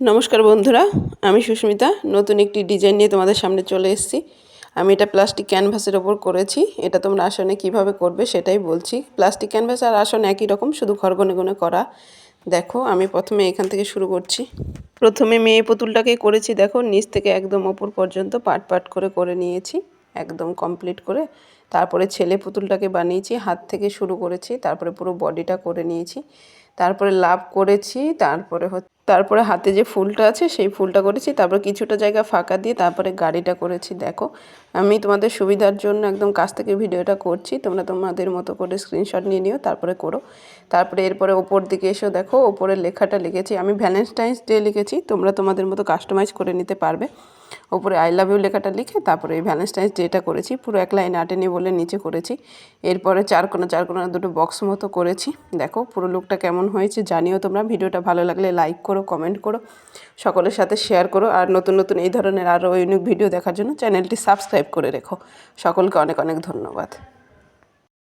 নমস্কার বন্ধুরা, আমি সুস্মিতা, নতুন একটি ডিজাইন নিয়ে তোমাদের সামনে চলে এসেছি। আমি এটা প্লাস্টিক ক্যানভাসের ওপর করেছি, এটা তোমরা আসনে কীভাবে করবে সেটাই বলছি। প্লাস্টিক ক্যানভাস আর আসন একই রকম, শুধু ঘর গনে গনে করা। দেখো, আমি প্রথমে এখান থেকে শুরু করছি। প্রথমে মেয়ে পুতুলটাকে করেছি, দেখো, নিচ থেকে একদম ওপর পর্যন্ত পাট পাট করে করে নিয়েছি। একদম কমপ্লিট করে তারপরে ছেলে পুতুলটাকে বানিয়েছি, হাত থেকে শুরু করেছি, তারপরে পুরো বডিটা করে নিয়েছি, তারপরে লাভ করেছি, তারপরে তারপরে হাতে যে ফুলটা আছে সেই ফুলটা করেছি, তারপর কিছুটা জায়গা ফাঁকা দিয়ে তারপরে গাড়িটা করেছি, দেখো। আমি তোমাদের সুবিধার জন্য একদম কাছ থেকে ভিডিওটা করছি, তোমরা তোমাদের মতো করে স্ক্রিনশট নিয়ে নিও, তারপরে করো। তারপরে এরপরে ওপর দিকে এসেও দেখো ওপরের লেখাটা লিখেছি, আমি ভ্যালেন্টাইন্স ডে লিখেছি, তোমরা তোমাদের মতো কাস্টমাইজ করে নিতে পারবে। ওপরে আই লাভ ইউ লেখাটা লিখে তারপরে এই ভ্যালেন্টাইন্স ডেটা করেছি। পুরো এক লাইন আটেনি বলে নিচে করেছি। এরপরে চার কোনো চার কোনো দুটো বক্স মতো করেছি। দেখো পুরো লুকটা কেমন হয়েছে, জানিও তোমরা। ভিডিওটা ভালো লাগলে লাইক করো কমেন্ট করো, সকলের সাথে শেয়ার করো। আর নতুন নতুন এই ধরনের আরও ইউনিক ভিডিও দেখার জন্য চ্যানেলটি সাবস্ক্রাইব করে রেখো। সকলকে অনেক অনেক ধন্যবাদ।